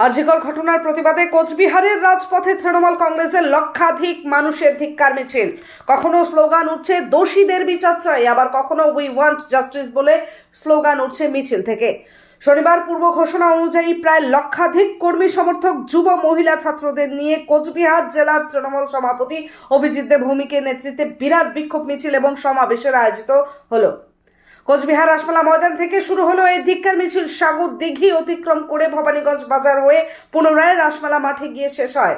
আর্যিকর ঘটনার প্রতিবাদে কোচবিহারের রাজপথে তৃণমূল কংগ্রেসের লক্ষাধিক মানুষের ধিক্কার মিছিল। কখনো স্লোগান উঠছে, দোষীদের বিচার চাই আবার কখনো উই ওয়ান্ট জাস্টিস বলে স্লোগান উঠছে মিছিল থেকে। শনিবার পূর্ব ঘোষণা অনুযায়ী প্রায় লক্ষাধিক কর্মী সমর্থক যুব মহিলা ছাত্রদের নিয়ে কোচবিহার জেলার তৃণমূল সভাপতি অভিজিৎ দেব নেতৃত্বে বিরাট বিক্ষোভ মিছিল এবং সমাবেশের আয়োজিত হলো। কোচবিহার রাসমেলা ময়দান থেকে শুরু হলো এই ধিক্কার মিছিল সাগর দিঘি অতিক্রম করে ভবানীগঞ্জ বাজার হয়ে পুনরায় রাসমেলা মাঠে গিয়ে শেষ হয়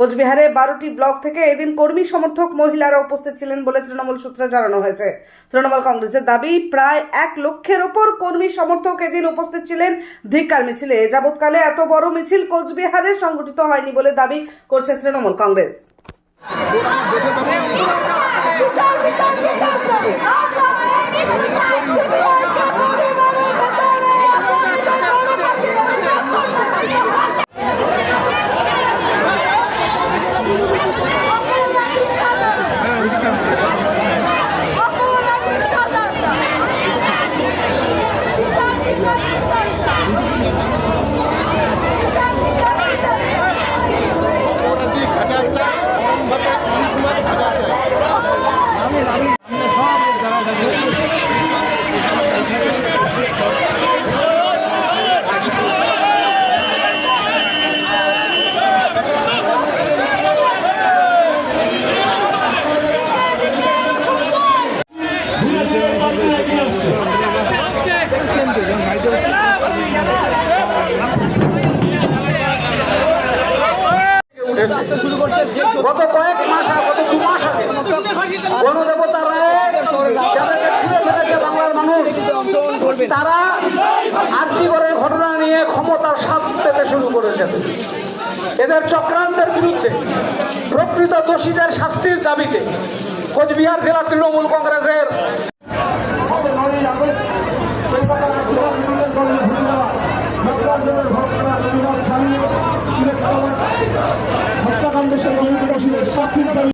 কোচবিহারে বারোটি ব্লক থেকে এদিন কর্মী সমর্থক মহিলারা উপস্থিত ছিলেন বলে তৃণমূল সূত্রে জানানো হয়েছে তৃণমূল কংগ্রেসের দাবি প্রায় এক লক্ষের ওপর কর্মী সমর্থক এদিন উপস্থিত ছিলেন ধিক্কার মিছিলে এ যাবৎকালে এত বড় মিছিল কোচবিহারে সংগঠিত হয়নি বলে দাবি করছে Trinamool Congress Vai, vai, vai. গত কয়েক মাস আগে গত দু মাস আগে গণদেবতা রায় যাদেরকে ছুঁড়ে ফেলেছে বাংলার মানুষ তারা আর্যিগড়ের ঘটনা নিয়ে ক্ষমতার স্বাদ পেতে শুরু করেছেন এদের চক্রান্তের বিরুদ্ধে প্রকৃত দোষীদের শাস্তির দাবিতে কোচবিহার জেলা তৃণমূল কংগ্রেসের হত্যাকাণ্ডের সঙ্গে জড়িত